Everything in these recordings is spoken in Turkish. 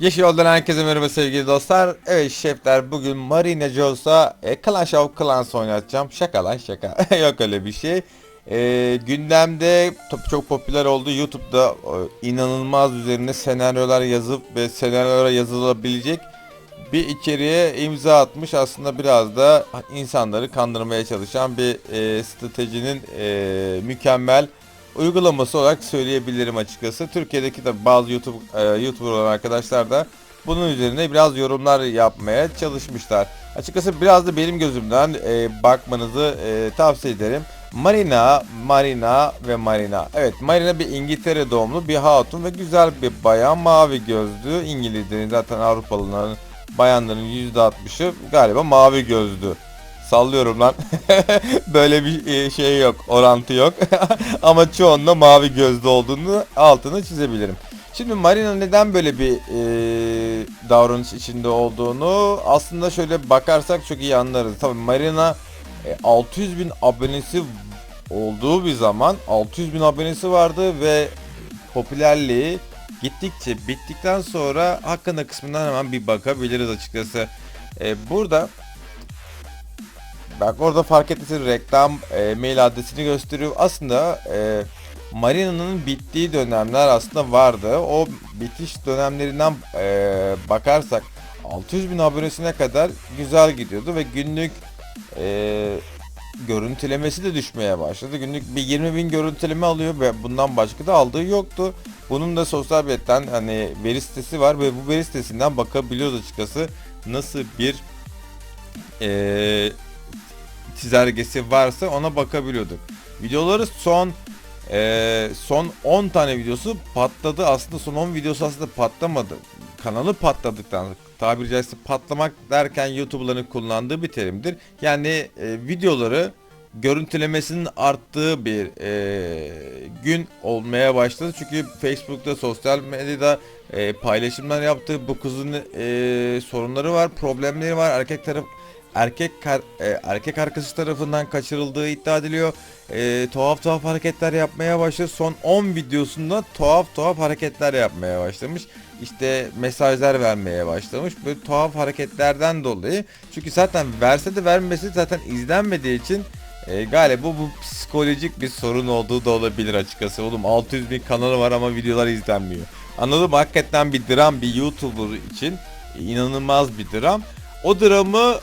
Yeşil Yoldan herkese merhaba sevgili dostlar. Evet şefler bugün Marina Jones'a e, Clash of Clans oynatacağım. Şaka lan şaka. Yok öyle bir şey. E, gündemde çok popüler oldu. YouTube'da e, inanılmaz üzerine senaryolar yazıp ve senaryolara yazılabilecek bir içeriğe imza atmış. Aslında biraz da insanları kandırmaya çalışan bir e, stratejinin e, mükemmel uygulaması olarak söyleyebilirim açıkçası. Türkiye'deki de bazı YouTube e, YouTuber olan arkadaşlar da bunun üzerine biraz yorumlar yapmaya çalışmışlar. Açıkçası biraz da benim gözümden e, bakmanızı e, tavsiye ederim. Marina, Marina ve Marina. Evet Marina bir İngiltere doğumlu bir hatun ve güzel bir bayan mavi gözlü. İngilizlerin zaten Avrupalıların bayanların %60'ı galiba mavi gözlü. Sallıyorum lan. Böyle bir e, şey yok, orantı yok. Ama çoğunluğunda mavi gözlü olduğunu altını çizebilirim. Şimdi Marina neden böyle bir e, davranış içinde olduğunu aslında şöyle bakarsak çok iyi anlarız. Tabii Marina e, 600 bin abonesi olduğu bir zaman 600 bin abonesi vardı ve popülerliği gittikçe bittikten sonra hakkında kısmından hemen bir bakabiliriz açıkçası. E, burada Bak orada fark ettiysen reklam e, mail adresini gösteriyor. Aslında e, Marina'nın bittiği dönemler aslında vardı. O bitiş dönemlerinden e, bakarsak 600 bin abonesine kadar güzel gidiyordu ve günlük e, görüntülemesi de düşmeye başladı. Günlük bir 20 bin görüntüleme alıyor ve bundan başka da aldığı yoktu. Bunun da sosyal medyadan hani veri sitesi var ve bu veri sitesinden bakabiliyoruz açıkçası nasıl bir e, çizelgesi varsa ona bakabiliyorduk. Videoları son e, son 10 tane videosu patladı. Aslında son 10 videosu aslında patlamadı. Kanalı patladıktan tabiri caizse patlamak derken YouTuber'ların kullandığı bir terimdir. Yani e, videoları görüntülemesinin arttığı bir e, gün olmaya başladı. Çünkü Facebook'ta, sosyal medyada e, paylaşımlar yaptığı bu kızın e, sorunları var, problemleri var. Erkek taraf erkek e, erkek arkadaşı tarafından kaçırıldığı iddia ediliyor. E, tuhaf tuhaf hareketler yapmaya başladı. Son 10 videosunda tuhaf tuhaf hareketler yapmaya başlamış. İşte mesajlar vermeye başlamış. Böyle tuhaf hareketlerden dolayı. Çünkü zaten verse de vermesi zaten izlenmediği için e, galiba bu, bu psikolojik bir sorun olduğu da olabilir açıkçası. Oğlum 600 bin kanalı var ama videolar izlenmiyor. Anladım hakikaten bir dram bir YouTuber için inanılmaz bir dram. O dramı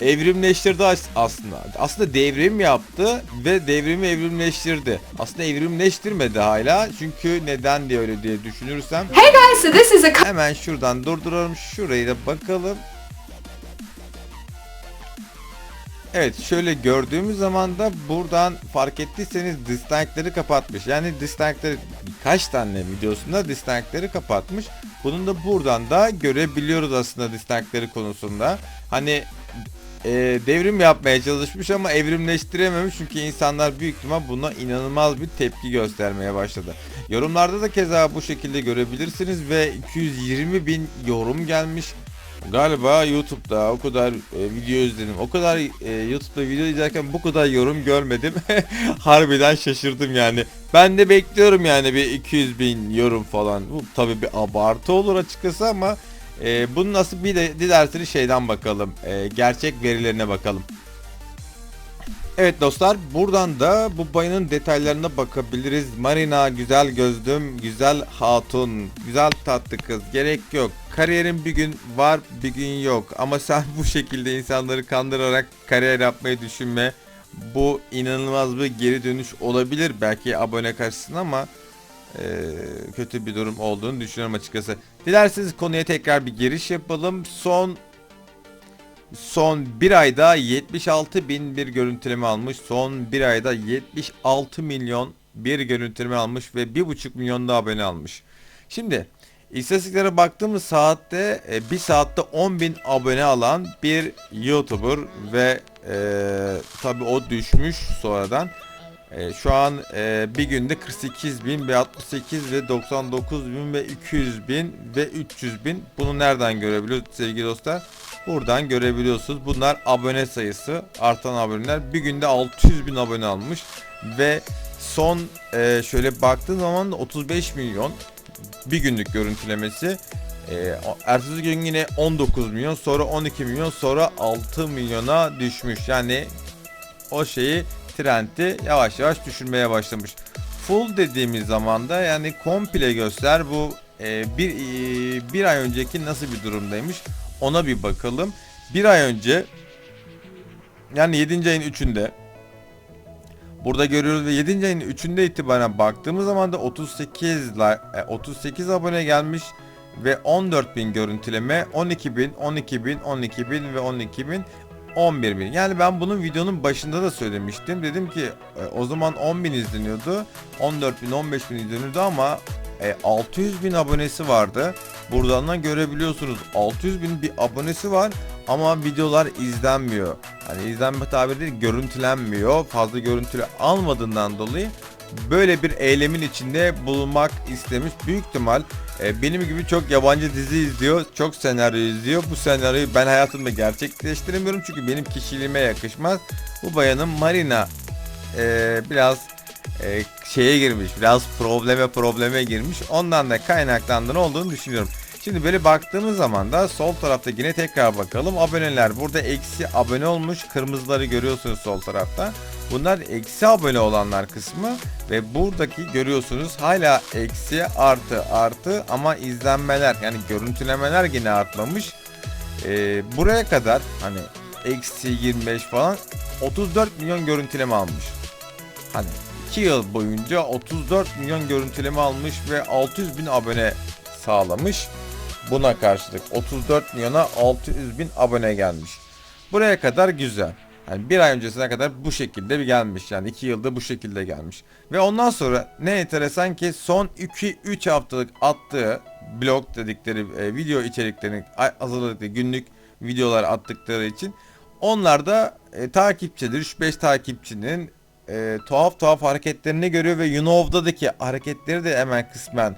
evrimleştirdi as- aslında. Aslında devrim yaptı ve devrimi evrimleştirdi. Aslında evrimleştirmedi hala. Çünkü neden diye öyle diye düşünürsem Hey guys, so this is a hemen şuradan durduralım. Şurayı da bakalım. Evet şöyle gördüğümüz zaman da buradan fark ettiyseniz dislike'leri kapatmış. Yani dislike'leri birkaç tane videosunda dislike'leri kapatmış. Bunun da buradan da görebiliyoruz aslında dislike'leri konusunda. Hani e, devrim yapmaya çalışmış ama evrimleştirememiş çünkü insanlar büyük ihtimal buna inanılmaz bir tepki göstermeye başladı. Yorumlarda da keza bu şekilde görebilirsiniz ve 220 bin yorum gelmiş. Galiba YouTube'da o kadar e, video izledim. O kadar e, YouTube'da video izlerken bu kadar yorum görmedim. Harbiden şaşırdım yani. Ben de bekliyorum yani bir 200 bin yorum falan. Bu tabii bir abartı olur açıkçası ama e, bunu nasıl bir de dilerseniz şeyden bakalım. E, gerçek verilerine bakalım. Evet dostlar buradan da bu bayının detaylarına bakabiliriz. Marina güzel gözlüm, güzel hatun, güzel tatlı kız gerek yok. Kariyerin bir gün var bir gün yok ama sen bu şekilde insanları kandırarak kariyer yapmayı düşünme. Bu inanılmaz bir geri dönüş olabilir belki abone karşısında ama e, kötü bir durum olduğunu düşünüyorum açıkçası. Dilerseniz konuya tekrar bir giriş yapalım. Son son bir ayda 76 bin bir görüntüleme almış. Son bir ayda 76 milyon bir görüntüleme almış ve 1,5 milyon da abone almış. Şimdi istatistiklere baktığımız saatte e, bir saatte 10 bin abone alan bir YouTuber ve e, tabi o düşmüş sonradan. E, şu an e, bir günde 48 bin ve 68 ve 99 bin ve 200 bin ve 300 bin. Bunu nereden görebiliyoruz sevgili dostlar? Buradan görebiliyorsunuz. Bunlar abone sayısı. Artan aboneler. Bir günde 600 bin abone almış. Ve son e, şöyle baktığın zaman da 35 milyon bir günlük görüntülemesi. E, ertesi gün yine 19 milyon sonra 12 milyon sonra 6 milyona düşmüş. Yani o şeyi trendi yavaş yavaş düşürmeye başlamış. Full dediğimiz zaman da yani komple göster bu e, bir e, bir ay önceki nasıl bir durumdaymış ona bir bakalım. Bir ay önce yani 7. ayın 3'ünde Burada görüyoruz ve 7. ayın 3'ünde itibaren baktığımız zaman da 38 like, e, 38 abone gelmiş ve 14.000 görüntüleme 12.000 12.000 12.000 ve 12.000 11.000 yani ben bunun videonun başında da söylemiştim. Dedim ki e, o zaman 10.000 izleniyordu. 14.000 15.000 izleniyordu ama e, 600 bin abonesi vardı. Buradan da görebiliyorsunuz. 600 bin bir abonesi var ama videolar izlenmiyor. Hani izlenme tabiri değil görüntülenmiyor. Fazla görüntülü almadığından dolayı böyle bir eylemin içinde bulunmak istemiş büyük ihtimal e, benim gibi çok yabancı dizi izliyor, çok senaryo izliyor. Bu senaryoyu ben hayatımda gerçekleştiremiyorum çünkü benim kişiliğime yakışmaz. Bu bayanın Marina e, biraz e, şeye girmiş, biraz probleme probleme girmiş. Ondan da kaynaklandığını olduğunu düşünüyorum. Şimdi böyle baktığımız zaman da sol tarafta yine tekrar bakalım. Aboneler burada eksi abone olmuş. Kırmızıları görüyorsunuz sol tarafta. Bunlar eksi abone olanlar kısmı ve buradaki görüyorsunuz hala eksi artı artı ama izlenmeler yani görüntülemeler yine artmamış. Ee, buraya kadar hani eksi 25 falan 34 milyon görüntüleme almış. Hani 2 yıl boyunca 34 milyon görüntüleme almış ve 600 bin abone sağlamış. Buna karşılık 34 milyona 600 bin abone gelmiş. Buraya kadar güzel. Yani bir ay öncesine kadar bu şekilde bir gelmiş. Yani iki yılda bu şekilde gelmiş. Ve ondan sonra ne enteresan ki son 2-3 haftalık attığı blog dedikleri e, video içeriklerini hazırladıkları günlük videolar attıkları için onlar da e, takipçileri 3-5 takipçinin e, tuhaf tuhaf hareketlerini görüyor ve Yunov'daki hareketleri de hemen kısmen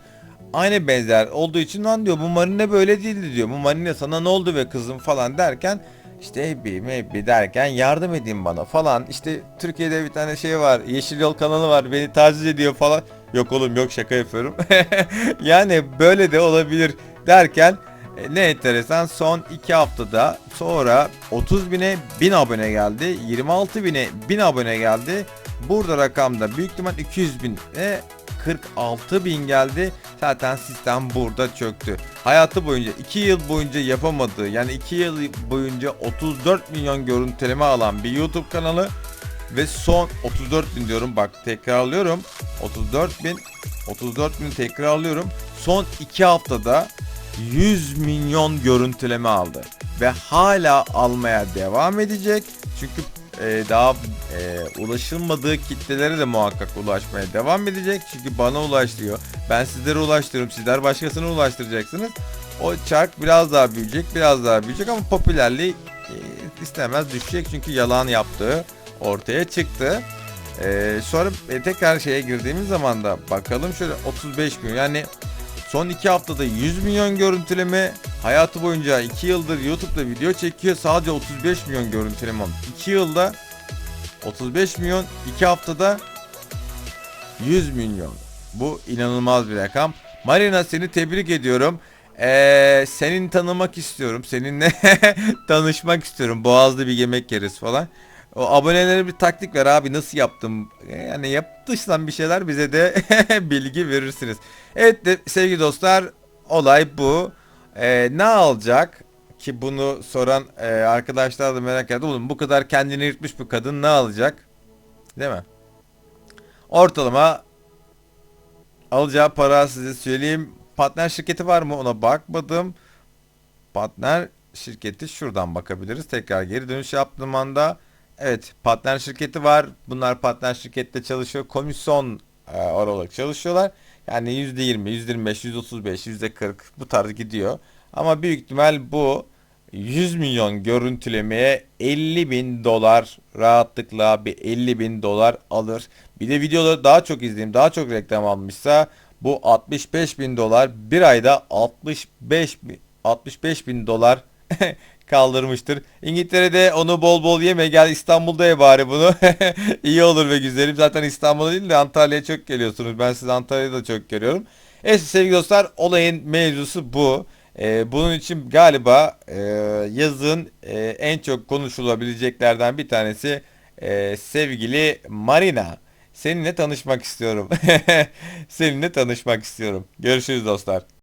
aynı benzer olduğu için lan diyor bu marine böyle değildi diyor. Bu marine sana ne oldu ve kızım falan derken işte Ebbi mebbi derken yardım edin bana falan. İşte Türkiye'de bir tane şey var. Yeşil Yol kanalı var. Beni taciz ediyor falan. Yok oğlum yok şaka yapıyorum. yani böyle de olabilir derken e, ne enteresan son 2 haftada sonra 30 bine 1000 abone geldi. 26 bine 1000 abone geldi. Burada rakamda büyük ihtimal 200 bin ve 46 bin geldi. Zaten sistem burada çöktü. Hayatı boyunca 2 yıl boyunca yapamadığı yani 2 yıl boyunca 34 milyon görüntüleme alan bir YouTube kanalı ve son 34 bin diyorum bak tekrarlıyorum 34 bin 34 bin tekrarlıyorum son 2 haftada 100 milyon görüntüleme aldı ve hala almaya devam edecek çünkü e, daha e, ulaşılmadığı kitlelere de muhakkak ulaşmaya devam edecek. Çünkü bana ulaştırıyor. Ben sizlere ulaştırıyorum. Sizler başkasına ulaştıracaksınız. O çark biraz daha büyüyecek biraz daha büyüyecek ama popülerliği e, istemez düşecek. Çünkü yalan yaptığı ortaya çıktı. Ee, sonra e, tekrar şeye girdiğimiz zaman da bakalım. Şöyle 35 milyon yani son 2 haftada 100 milyon görüntüleme hayatı boyunca 2 yıldır YouTube'da video çekiyor sadece 35 milyon görüntüleme 2 yılda 35 milyon 2 haftada 100 milyon. Bu inanılmaz bir rakam. Marina seni tebrik ediyorum. Ee, senin tanımak istiyorum seninle tanışmak istiyorum. Boğazlı bir yemek yeriz falan o abonelere bir taktik ver abi nasıl yaptım? Yani yaptıysan bir şeyler bize de bilgi verirsiniz. Evet de, sevgili dostlar olay bu. Ee, ne alacak? Ki bunu soran e, arkadaşlar da merak etti. Oğlum bu kadar kendini yırtmış bir kadın ne alacak? Değil mi? Ortalama alacağı para size söyleyeyim. Partner şirketi var mı ona bakmadım. Partner şirketi şuradan bakabiliriz. Tekrar geri dönüş yaptığım anda Evet partner şirketi var. Bunlar partner şirkette çalışıyor. Komisyon e, olarak çalışıyorlar. Yani %20, %25, %35, %40 bu tarz gidiyor. Ama büyük ihtimal bu 100 milyon görüntülemeye 50 bin dolar rahatlıkla bir 50 bin dolar alır. Bir de videoları daha çok izleyeyim, daha çok reklam almışsa bu 65 bin dolar bir ayda 65 bin, 65 bin dolar kaldırmıştır. İngiltere'de onu bol bol yeme gel İstanbul'da ye bari bunu. İyi olur ve güzelim. Zaten İstanbul'a değil de Antalya'ya çok geliyorsunuz. Ben sizi Antalya'da da çok görüyorum. Evet sevgili dostlar olayın mevzusu bu. Ee, bunun için galiba e, yazın e, en çok konuşulabileceklerden bir tanesi e, sevgili Marina. Seninle tanışmak istiyorum. Seninle tanışmak istiyorum. Görüşürüz dostlar.